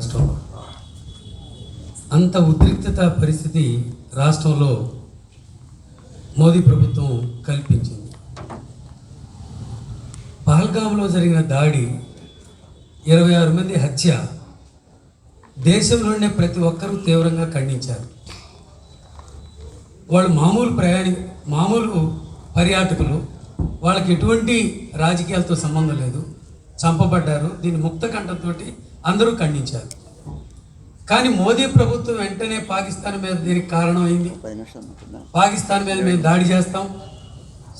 రాష్ట్రం. అంత ఉద్రిక్తత పరిస్థితి రాష్ట్రంలో మోదీ ప్రభుత్వం కల్పించింది. పహల్గాంలో జరిగిన దాడి ఇరవై ఆరు మంది హత్య దేశంలోనే ప్రతి ఒక్కరూ తీవ్రంగా ఖండించారు. వాళ్ళు మామూలు ప్రయాణి మామూలు పర్యాటకులు వాళ్ళకి ఎటువంటి రాజకీయాలతో సంబంధం లేదు. చంపబడ్డారు. దీని ముక్త కంఠంతో అందరూ ఖండించారు. కానీ మోదీ ప్రభుత్వం వెంటనే పాకిస్తాన్ మీద దీనికి కారణమైంది? పాకిస్తాన్ మీద మేము దాడి చేస్తాం.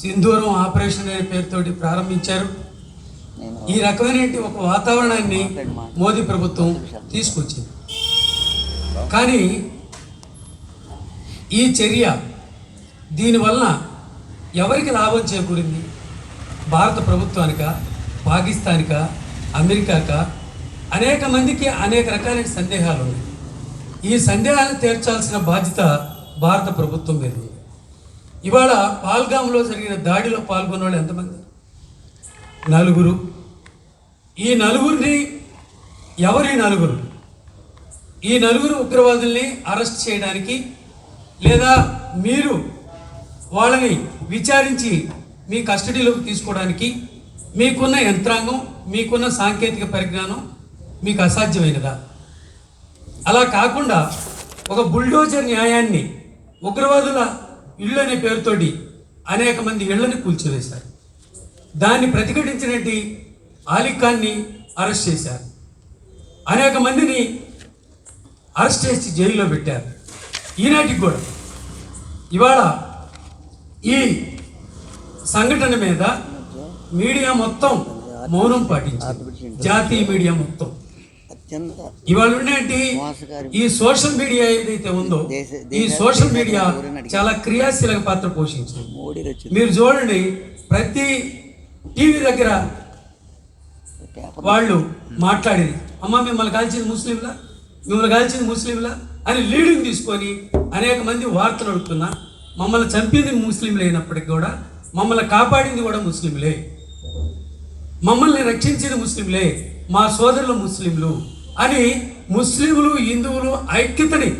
సింధూరం ఆపరేషన్ అనే పేరుతోటి ప్రారంభించారు. ఈ రకమైన ఒక వాతావరణాన్ని మోదీ ప్రభుత్వం తీసుకొచ్చింది. కానీ ఈ చర్య దీనివల్ల ఎవరికి లాభం చేకూరింది? భారత ప్రభుత్వానికా? పాకిస్తానికా అమెరికాకా అనేక మందికి అనేక రకాలైన సందేహాలు ఉన్నాయి. ఈ సందేహాలను తీర్చాల్సిన బాధ్యత భారత ప్రభుత్వం మీద ఉంది. ఇవాళ పాల్గాంలో జరిగిన దాడిలో పాల్గొన్న వాళ్ళు ఎంతమంది? నలుగురు. ఈ నలుగురిని ఎవరి నలుగురు? ఈ నలుగురు ఉగ్రవాదుల్ని అరెస్ట్ చేయడానికి లేదా మీరు వాళ్ళని విచారించి మీ కస్టడీలోకి తీసుకోవడానికి మీకున్న యంత్రాంగం మీకున్న సాంకేతిక పరిజ్ఞానం మీకు అసాధ్యమైనదా అలా కాకుండా ఒక బుల్డోజర్ న్యాయాన్ని ఉగ్రవాదుల ఇళ్ళు అనే పేరుతోటి అనేక మంది ఇళ్ళను కూల్చివేశారు. దాన్ని ప్రతిఘటించినట్టు ఆలిఖాన్ని అరెస్ట్ చేశారు. అనేక మందిని అరెస్ట్ చేసి జైల్లో పెట్టారు. ఈనాటికి కూడా ఇవాళ ఈ సంఘటన మీద మీడియా మొత్తం మౌనం పాటించింది. జాతీయ మీడియా మొత్తం. ఇవాళ ఉండేంటి ఈ సోషల్ మీడియా ఏదైతే ఉందో ఈ సోషల్ మీడియా చాలా క్రియాశీలక పాత్ర పోషించింది. మీరు చూడండి ప్రతి టీవీ దగ్గర వాళ్ళు మాట్లాడేది అమ్మ మిమ్మల్ని కాల్చింది ముస్లింలా? మిమ్మల్ని కాల్చింది ముస్లింలా? అని లీడింగ్ తీసుకొని అనేక మంది వార్తలు అడుగుతున్నా మమ్మల్ని చంపింది ముస్లింలే అయినప్పటికీ కూడా మమ్మల్ని కాపాడింది కూడా ముస్లింలే. మమ్మల్ని రక్షించిన ముస్లింలే మా సోదరులు ముస్లింలు అని ముస్లింలు హిందువులు ఐక్యతని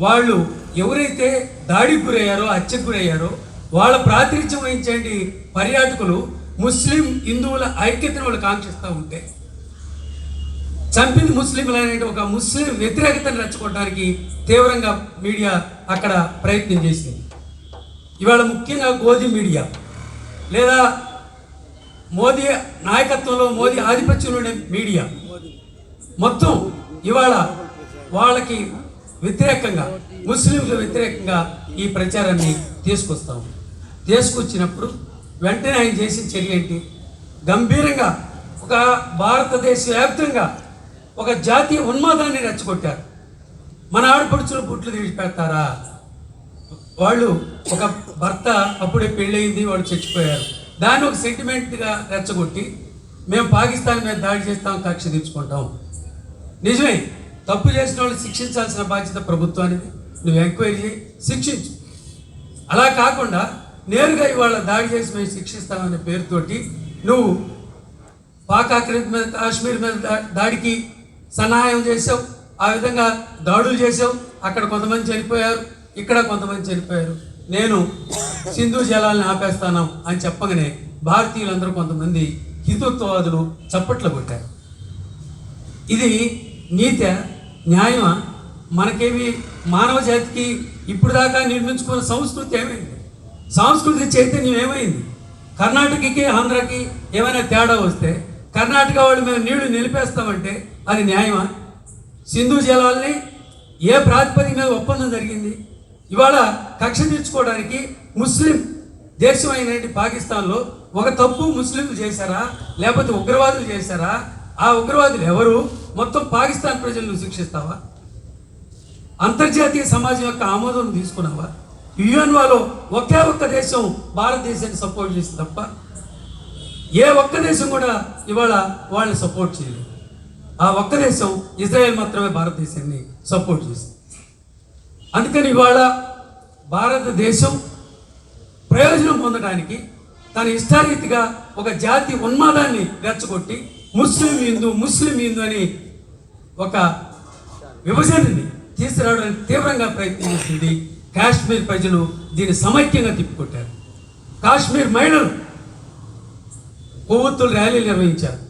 వాళ్ళు ఎవరైతే దాడికి గురయ్యారో హత్యకు గురయ్యారో వాళ్ళ ప్రాతినిధ్యం వహించండి పర్యాటకులు ముస్లిం హిందువుల ఐక్యతను వాళ్ళు కాంక్షిస్తూ ఉంటే చంపింది ముస్లింలు అనే ఒక ముస్లిం వ్యతిరేకతను రెచ్చగొట్టడానికి తీవ్రంగా మీడియా అక్కడ ప్రయత్నం చేసింది. ఇవాళ ముఖ్యంగా గోధి మీడియా లేదా మోదీ నాయకత్వంలో మోదీ ఆధిపత్యంలో మీడియా. మొత్తం ఇవాళ వాళ్ళకి వ్యతిరేకంగా ముస్లింలకు వ్యతిరేకంగా ఈ ప్రచారాన్ని తీసుకొస్తాం. తీసుకొచ్చినప్పుడు వెంటనే ఆయన చేసిన చర్య ఏంటి? గంభీరంగా ఒక భారతదేశ వ్యాప్తంగా ఒక జాతీయ ఉన్మాదాన్ని రెచ్చగొట్టారు. మన ఆడపడుచులు పుట్లు తీసిపెడతారా వాళ్ళు ఒక భర్త అప్పుడే పెళ్ళయింది వాళ్ళు చచ్చిపోయారు. దాన్ని ఒక సెంటిమెంట్గా రెచ్చగొట్టి మేము పాకిస్తాన్ మీద దాడి చేస్తాం కక్ష తీర్చుకుంటాం. నిజమే తప్పు చేసిన వాళ్ళు శిక్షించాల్సిన బాధ్యత ప్రభుత్వానికి నువ్వు ఎంక్వైరీ చేయి శిక్షించు. అలా కాకుండా నేరుగా ఇవాళ దాడి చేసి మేము శిక్షిస్తామనే పేరుతోటి నువ్వు పాకాక్రిత్ మీద కాశ్మీర్ మీద దాడికి సన్నాహం చేసావు ఆ విధంగా దాడులు చేసావు అక్కడ కొంతమంది చనిపోయారు ఇక్కడ కొంతమంది చనిపోయారు. నేను సింధు జలాలను ఆపేస్తాను అని చెప్పగానే భారతీయులందరూ కొంతమంది హిందుత్వవాదులు చప్పట్లు కొట్టారు. ఇది నీత న్యాయమా? మనకేమి మానవ జాతికి ఇప్పుడు దాకా నిర్మించుకున్న సంస్కృతి ఏమైంది? సాంస్కృతిక చైతన్యం ఏమైంది? కర్ణాటకకి ఆంధ్రాకి ఏమైనా తేడా వస్తే కర్ణాటక వాళ్ళు మేము నీళ్ళు నిలిపేస్తామంటే అది న్యాయమా? సింధు జలాల్ని ఏ ప్రాతిపదిక మీద ఒప్పందం జరిగింది? ఇవాళ కక్ష తీర్చుకోవడానికి ముస్లిం దేశం అయినటువంటి పాకిస్తాన్లో ఒక తప్పు ముస్లింలు చేశారా? లేకపోతే ఉగ్రవాదులు చేశారా? ఆ ఉగ్రవాదులు ఎవరు? మొత్తం పాకిస్తాన్ ప్రజలను శిక్షిస్తావా? అంతర్జాతీయ సమాజం యొక్క ఆమోదం తీసుకున్నావా? యుఎన్వాలో ఒకే ఒక్క దేశం భారతదేశాన్ని సపోర్ట్ చేసింది తప్ప ఏ ఒక్క దేశం కూడా ఇవాళ వాళ్ళని సపోర్ట్ చేయలేదు. ఆ ఒక్క దేశం ఇజ్రాయెల్ మాత్రమే భారతదేశాన్ని సపోర్ట్ చేసింది. అందుకని ఇవాళ భారతదేశం ప్రయోజనం పొందడానికి తన ఇష్టారీతిగా ఒక జాతి ఉన్మాదాన్ని రెచ్చగొట్టి ముస్లిం హిందూ ముస్లిం హిందూ అని ఒక విభజనని తీసుకురావడానికి తీవ్రంగా ప్రయత్నం చేసింది కాశ్మీర్ ప్రజలు దీన్ని సమైక్యంగా తిప్పుకొట్టారు. కాశ్మీర్ మహిళలు కొవ్వొత్తులు ర్యాలీలు నిర్వహించారు.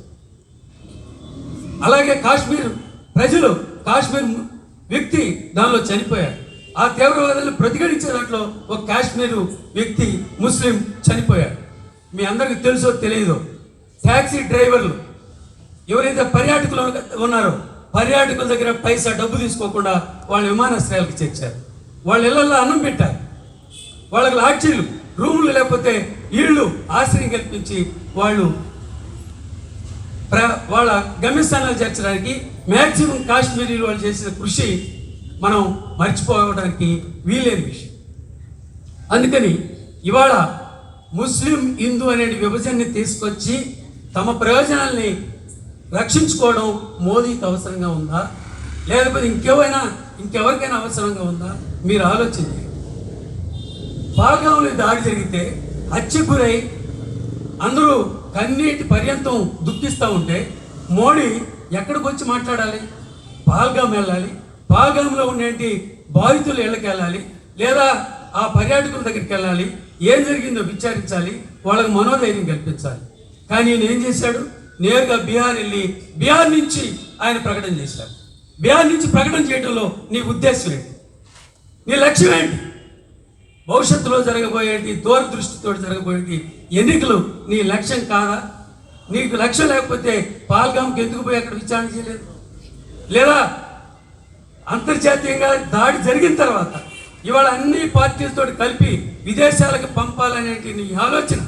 అలాగే కాశ్మీర్ ప్రజలు కాశ్మీర్ వ్యక్తి దానిలో చనిపోయారు. ఆ తీవ్రవాదులు ప్రతిఘటించే దాంట్లో ఒక కాశ్మీరు వ్యక్తి ముస్లిం చనిపోయారు. మీ అందరికీ తెలుసో తెలియదో ట్యాక్సీ డ్రైవర్లు ఎవరైతే పర్యాటకులు ఉన్నారో పర్యాటకుల దగ్గర పైసా డబ్బు తీసుకోకుండా వాళ్ళ విమానాశ్రయాలకు చేర్చారు. వాళ్ళ ఇళ్ళలో అన్నం పెట్టారు. వాళ్ళకి లాడ్జీలు రూములు లేకపోతే ఇళ్ళు ఆశ్రయం కల్పించి వాళ్ళు ప్ర వాళ్ళ గమ్యస్థానాలు చేర్చడానికి మ్యాక్సిమం కాశ్మీరీలు వాళ్ళు చేసిన కృషి మనం మర్చిపోవడానికి వీలేని విషయం. అందుకని ఇవాళ ముస్లిం హిందూ అనే విభజనని తీసుకొచ్చి తమ ప్రయోజనాల్ని రక్షించుకోవడం మోదీకి అవసరంగా ఉందా? లేకపోతే ఇంకెవరైనా ఇంకెవరికైనా అవసరంగా ఉందా? మీరు ఆలోచించండి. పాల్గాంలో దాడి జరిగితే హత్య గురై అందరూ కన్నీటి పర్యంతం దుఃఖిస్తూ ఉంటే మోడీ ఎక్కడికి వచ్చి మాట్లాడాలి? పాల్గాం వెళ్ళాలి? పాల్గాంలో ఉండేటి బాధితులు ఇళ్ళకి వెళ్ళాలి లేదా ఆ పర్యాటకుల దగ్గరికి వెళ్ళాలి ఏం జరిగిందో విచారించాలి వాళ్ళకి మనోధైర్యం కల్పించాలి. కానీ ఈయన ఏం చేశాడు? నేరుగా బీహార్ వెళ్ళి బీహార్ నుంచి ఆయన ప్రకటన చేశాడు. బీహార్ నుంచి ప్రకటన చేయడంలో నీ ఉద్దేశం ఏంటి? నీ లక్ష్యం ఏంటి? భవిష్యత్తులో జరగబోయేటి దూరదృష్టితో జరగబోయేటి ఎన్నికలు నీ లక్ష్యం కాదా? నీకు లక్ష్యం లేకపోతే పాల్గామ్కి ఎందుకు పోయి అక్కడ విచారణ చేయలేదు? లేదా అంతర్జాతీయంగా దాడి జరిగిన తర్వాత ఇవాళ అన్ని పార్టీలతో కలిపి విదేశాలకు పంపాలనేటి నీ ఆలోచన.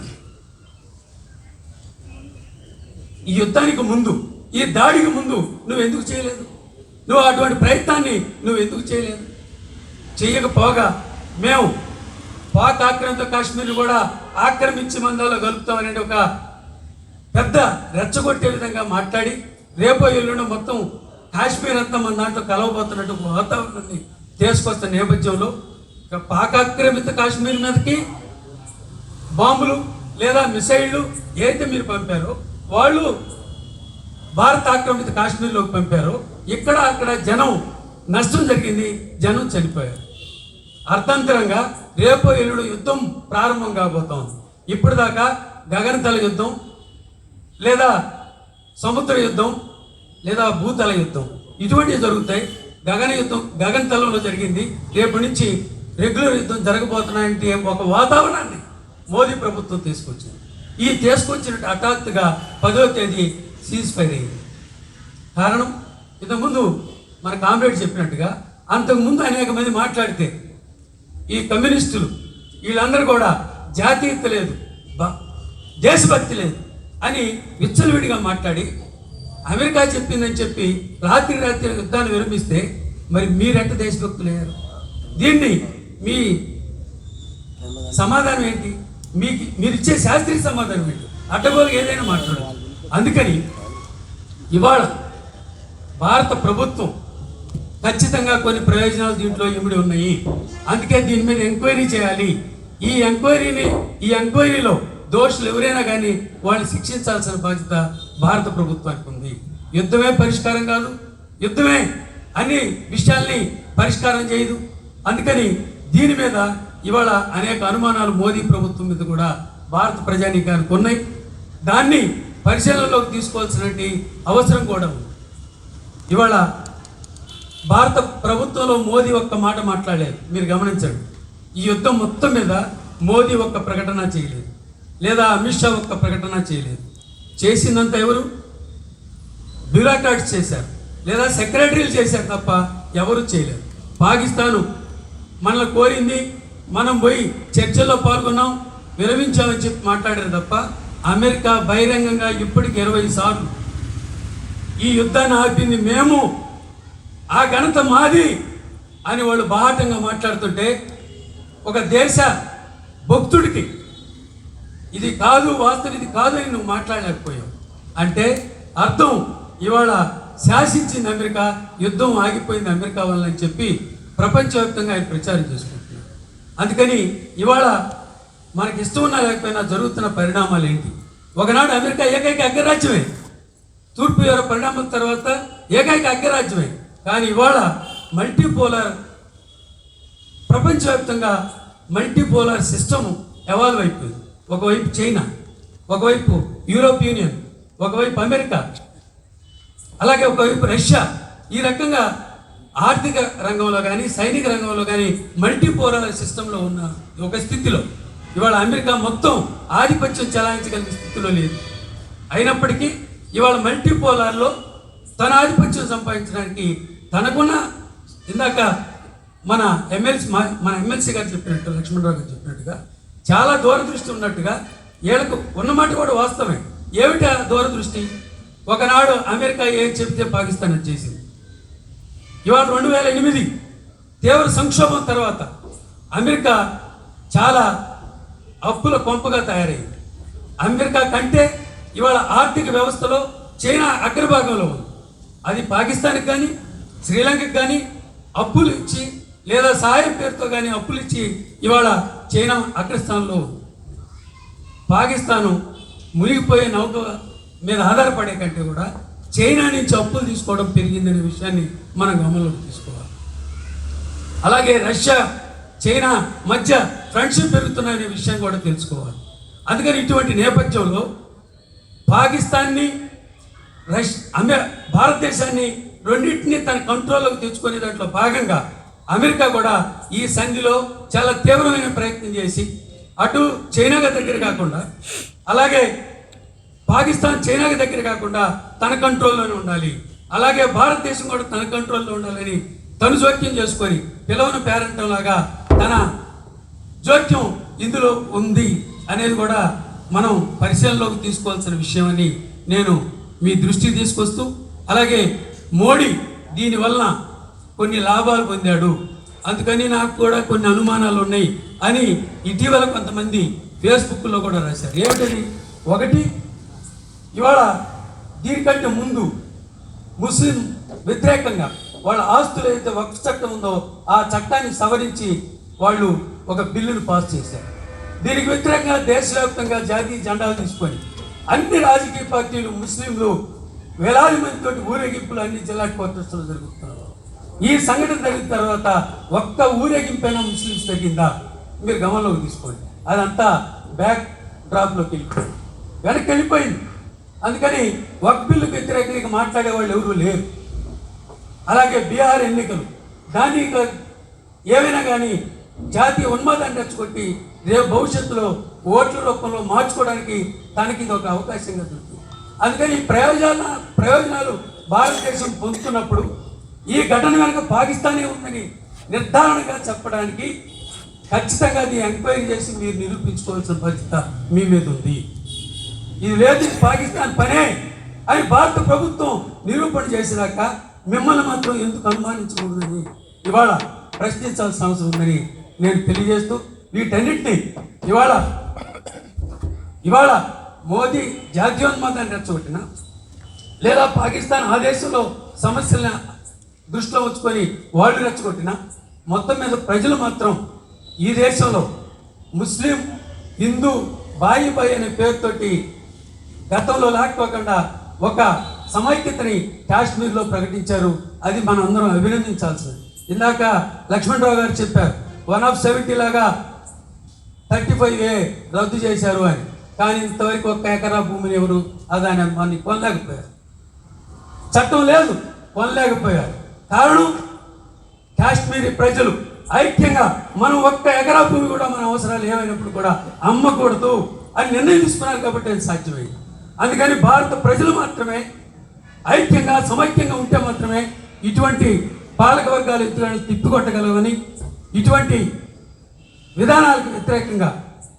ఈ యుద్ధానికి ముందు ఈ దాడికి ముందు నువ్వు ఎందుకు చేయలేదు? నువ్వు అటువంటి ప్రయత్నాన్ని నువ్వు ఎందుకు చేయలేదు? చేయకపోగా మేము పాక్ ఆక్రమిత కాశ్మీర్ కూడా ఆక్రమించి మందాలో కలుపుతామనే ఒక పెద్ద రెచ్చగొట్టే విధంగా మాట్లాడి రేపో ఎల్లుండి మొత్తం కాశ్మీర్ అంతా మన దాంట్లో కలవబోతున్నట్టు వాతావరణాన్ని తీసుకొస్తున్న నేపథ్యంలో ఇక పాక్ ఆక్రమిత కాశ్మీర్ మీదకి బాంబులు లేదా మిసైళ్ళు ఏదైతే మీరు పంపారో వాళ్ళు భారత ఆక్రమిత కాశ్మీర్లోకి పంపారు ఇక్కడ అక్కడ జనం నష్టం జరిగింది జనం చనిపోయారు. అర్థాంతరంగా రేపు ఎల్లుడు యుద్ధం ప్రారంభం కాబోతోంది. ఇప్పటిదాకా గగనతల యుద్ధం లేదా సముద్ర యుద్ధం లేదా భూతల యుద్ధం. ఇటువంటివి జరుగుతాయి. గగన యుద్ధం గగనతలంలో జరిగింది. రేపు నుంచి రెగ్యులర్ యుద్ధం జరగబోతున్నాయంటే ఒక వాతావరణాన్ని మోదీ ప్రభుత్వం తీసుకొచ్చింది. ఈ తీసుకొచ్చినట్టు హఠాత్తుగా పదో తేదీ సీజ్ ఫైర్ అయింది. కారణం? ఇంతకుముందు మన కామ్రేడ్ చెప్పినట్టుగా అంతకుముందు అనేక మంది మాట్లాడితే ఈ కమ్యూనిస్టులు వీళ్ళందరూ కూడా జాతీయత లేదు దేశభక్తి లేదు అని విచ్చలవిడిగా మాట్లాడి అమెరికా చెప్పిందని చెప్పి రాత్రి రాత్రి యుద్ధాన్ని విరమిస్తే మరి మీరెంత దేశభక్తులు అయ్యారు దీన్ని మీ సమాధానం ఏంటి? మీకు మీరు ఇచ్చే శాస్త్రీయ సమాధానం ఏంటి? అడ్డగోలు ఏదైనా మాట్లాడాలి అందుకని ఇవాళ భారత ప్రభుత్వం ఖచ్చితంగా కొన్ని ప్రయోజనాలు దీంట్లో ఇమిడి ఉన్నాయి. అందుకే దీని మీద ఎంక్వైరీ చేయాలి. ఈ ఎంక్వైరీని ఈ ఎంక్వైరీలో దోషులు ఎవరైనా కానీ వాళ్ళని శిక్షించాల్సిన బాధ్యత భారత ప్రభుత్వానికి ఉంది. యుద్ధమే పరిష్కారం కాదు. యుద్ధమే అన్ని విషయాల్ని పరిష్కారం చేయదు. అందుకని దీని మీద ఇవాళ అనేక అనుమానాలు మోదీ ప్రభుత్వం మీద కూడా భారత ప్రజానీకానికి ఉన్నాయి. దాన్ని పరిశీలనలోకి తీసుకోవాల్సినటువంటి అవసరం కూడా ఉంది. ఇవాళ భారత ప్రభుత్వంలో మోదీ ఒక్క మాట మాట్లాడలేదు. మీరు గమనించండి. ఈ యుద్ధం మొత్తం మీద మోదీ ఒక్క ప్రకటన చేయలేదు. లేదా అమిత్ షా ఒక్క ప్రకటన చేయలేదు. చేసిందంతా ఎవరు? బ్యూరాక్రాట్స్ చేశారు. లేదా సెక్రటరీలు చేశారు తప్ప ఎవరు చేయలేరు పాకిస్తాను మనల్ని కోరింది మనం పోయి చర్చల్లో పాల్గొన్నాం విరమించామని చెప్పి మాట్లాడారు తప్ప అమెరికా బహిరంగంగా ఇప్పటికి ఇరవై సార్లు ఈ యుద్ధాన్ని ఆపింది మేము ఆ ఘనత మాది అని వాళ్ళు బాహాటంగా మాట్లాడుతుంటే ఒక దేశ భక్తుడికి ఇది కాదు వాస్తవం ఇది కాదు అని నువ్వు మాట్లాడలేకపోయావు. అంటే అర్థం ఇవాళ శాసించింది అమెరికా యుద్ధం ఆగిపోయింది అమెరికా వల్ల అని చెప్పి ప్రపంచవ్యాప్తంగా ఆయన ప్రచారం చేసుకుంటున్నాడు. అందుకని ఇవాళ మనకి ఇష్టం ఉన్నా లేకపోయినా జరుగుతున్న పరిణామాలు ఏంటి? ఒకనాడు అమెరికా ఏకైక అగ్రరాజ్యమే. తూర్పు యూరప్ పరిణామం తర్వాత ఏకైక అగ్రరాజ్యమే. కానీ ఇవాళ మల్టీపోలార్ ప్రపంచవ్యాప్తంగా మల్టీపోలార్ సిస్టమ్ ఎవాల్వ్ అయిపోయింది. ఒకవైపు చైనా ఒకవైపు యూరోప్ యూనియన్ ఒకవైపు అమెరికా అలాగే ఒకవైపు రష్యా. ఈ రకంగా ఆర్థిక రంగంలో కానీ సైనిక రంగంలో కానీ మల్టీపోలార్ సిస్టంలో ఉన్న ఒక స్థితిలో ఇవాళ అమెరికా మొత్తం ఆధిపత్యం చెలాయించగలిగిన స్థితిలో లేదు. అయినప్పటికీ ఇవాళ మల్టీపోలార్లో తన ఆధిపత్యం సంపాదించడానికి తనకున్న ఇందాక మన ఎమ్మెల్సీ మన ఎమ్మెల్సీ గారు చెప్పినట్టు లక్ష్మణరావు గారు చెప్పినట్టుగా చాలా దూరదృష్టి ఉన్నట్టుగా వీళ్ళకు ఉన్నమాట కూడా వాస్తవమే. ఏమిటా దూరదృష్టి? ఒకనాడు అమెరికా ఏం చెప్తే పాకిస్తాన్ వచ్చేసింది చేసింది. ఇవాళ రెండు వేల ఎనిమిది తీవ్ర సంక్షోభం తర్వాత అమెరికా చాలా అప్పుల కొంపగా తయారైంది. అమెరికా కంటే ఇవాళ ఆర్థిక వ్యవస్థలో చైనా అగ్రభాగంలో ఉంది. అది పాకిస్తాన్కి కానీ శ్రీలంకకి కానీ అప్పులు ఇచ్చి లేదా సహాయం పేరుతో కానీ అప్పులు ఇచ్చి ఇవాళ చైనా అగ్రస్థానంలో పాకిస్తాను మునిగిపోయే నౌక మీద ఆధారపడే కంటే కూడా చైనా నుంచి అప్పులు తీసుకోవడం పెరిగిందనే విషయాన్ని మనం గమనంలోకి తీసుకోవాలి. అలాగే రష్యా చైనా మధ్య ఫ్రెండ్షిప్ పెరుగుతున్నాయనే విషయం కూడా తెలుసుకోవాలి. అందుకని ఇటువంటి నేపథ్యంలో పాకిస్తాన్ని రష్ అమె భారతదేశాన్ని రెండింటినీ తన కంట్రోల్లోకి తెచ్చుకునే దాంట్లో భాగంగా అమెరికా కూడా ఈ సంధిలో చాలా తీవ్రమైన ప్రయత్నం చేసి అటు చైనాకి దగ్గర కాకుండా అలాగే పాకిస్తాన్ చైనాకి దగ్గర కాకుండా తన కంట్రోల్లోనే ఉండాలి. అలాగే భారతదేశం కూడా తన కంట్రోల్లో ఉండాలని తను జోక్యం చేసుకొని పిలవను పేరెంటం లాగా తన జోక్యం ఇందులో ఉంది అనేది కూడా మనం పరిశీలనలోకి తీసుకోవాల్సిన విషయం అని నేను మీ దృష్టికి తీసుకొస్తూ అలాగే మోడీ దీనివల్ల కొన్ని లాభాలు పొందాడు. అందుకని నాకు కూడా కొన్ని అనుమానాలు ఉన్నాయి అని ఇటీవల కొంతమంది ఫేస్బుక్లో కూడా రాశారు. ఏమిటది? ఒకటి ఇవాళ దీనికంటే ముందు ముస్లిం వ్యతిరేకంగా వాళ్ళ ఆస్తులు ఏదైతే వక్ఫ్ చట్టం ఉందో ఆ చట్టాన్ని సవరించి వాళ్ళు ఒక బిల్లును పాస్ చేశారు. దీనికి వ్యతిరేకంగా దేశవ్యాప్తంగా జాతీయ జెండాలు తీసుకొని అన్ని రాజకీయ పార్టీలు ముస్లింలు వేలాది మందితోటి ఊరేగింపులు అన్ని జిల్లా కోర్టర్స్లో జరుగుతున్నారు ఈ సంఘటన జరిగిన తర్వాత ఒక్క ఊరేగింపైనా ముస్లిమ్స్ తగ్గిందా? మీరు గమనంలోకి తీసుకోండి. అదంతా బ్యాక్ డ్రాప్లోకి వెళ్ళిపోయింది. వెనక్కి వెళ్ళిపోయింది. అందుకని వక్ బిల్లుకు వ్యతిరేకంగా మాట్లాడే వాళ్ళు ఎవరు లేరు. అలాగే బీహార్ ఎన్నికలు. దాని ఏమైనా కానీ జాతీయ ఉన్మాదాన్ని రెచ్చగొట్టి రేపు భవిష్యత్తులో ఓట్ల రూపంలో మార్చుకోవడానికి తనకి ఇది ఒక అవకాశంగా దొరుకుతుంది. అందుకని ప్రయోజన ప్రయోజనాల ప్రయోజనాలు భారతదేశం పొందుతున్నప్పుడు ఈ ఘటన వెనుక పాకిస్తానే ఉందని నిర్ధారణగా చెప్పడానికి ఖచ్చితంగా అది ఎంక్వైరీ చేసి మీరు నిరూపించుకోవాల్సిన బాధ్యత మీ మీద ఉంది. ఇది లేదు పాకిస్తాన్ పనే అని భారత ప్రభుత్వం నిరూపణ చేసినాక మిమ్మల్ని మాత్రం ఎందుకు అనుమానించకూడదని ఇవాళ ప్రశ్నించాల్సిన అవసరం ఉందని నేను తెలియజేస్తూ వీటన్నిటిని ఇవాళ ఇవాళ మోదీ జాతీయోన్మాదాన్ని రెచ్చగొట్టిన లేదా పాకిస్తాన్ ఆ దేశంలో సమస్యలను దృష్టిలో ఉంచుకొని వాళ్ళు రెచ్చగొట్టిన మొత్తం మీద ప్రజలు మాత్రం ఈ దేశంలో ముస్లిం హిందూ బాయి బాయి అనే పేరుతోటి గతంలో లేకపోకుండా ఒక సమైక్యతని కాశ్మీర్లో ప్రకటించారు. అది మనం అందరం అభినందించాల్సింది. ఇందాక లక్ష్మణరావు గారు చెప్పారు వన్ ఆఫ్ సెవెంటీ లాగా థర్టీ ఫైవ్ ఏ రద్దు చేశారు అని. కానీ ఇంతవరకు ఒక్క ఎకరా భూమిని ఎవరు అదాని మనకి కొనలేకపోయారు చట్టం లేదు కొనలేకపోయారు కారణం కాశ్మీరీ ప్రజలు ఐక్యంగా మనం ఒక్క ఎకరా భూమి కూడా మన అవసరాలు ఏమైనప్పుడు కూడా అమ్మకూడదు అని నిర్ణయం తీసుకున్నారు కాబట్టి అది సాధ్యమైంది. అందుకని భారత ప్రజలు మాత్రమే ఐక్యంగా సమైక్యంగా ఉంటే మాత్రమే ఇటువంటి పాలక వర్గాలు ఎత్తులను తిప్పికొట్టగలవని ఇటువంటి విధానాలకు వ్యతిరేకంగా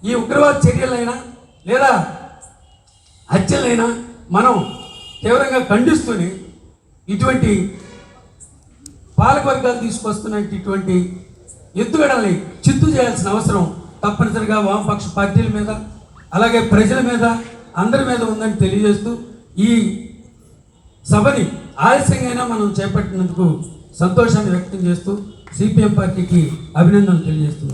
ఈ ఉగ్రవాద చర్యలైనా లేదా హత్యలైనా మనం తీవ్రంగా ఖండిస్తూనే ఇటువంటి పాలకవర్గాలు తీసుకొస్తున్నటువంటి ఎత్తుగడల్ని చిత్తు చేయాల్సిన అవసరం తప్పనిసరిగా వామపక్ష పార్టీల మీద అలాగే ప్రజల మీద అందరి మీద ఉందని తెలియజేస్తూ ఈ సభని ఆలస్యంగా మనం చేపట్టినందుకు సంతోషాన్ని వ్యక్తం చేస్తూ సిపిఎం పార్టీకి అభినందనలు తెలియజేస్తూ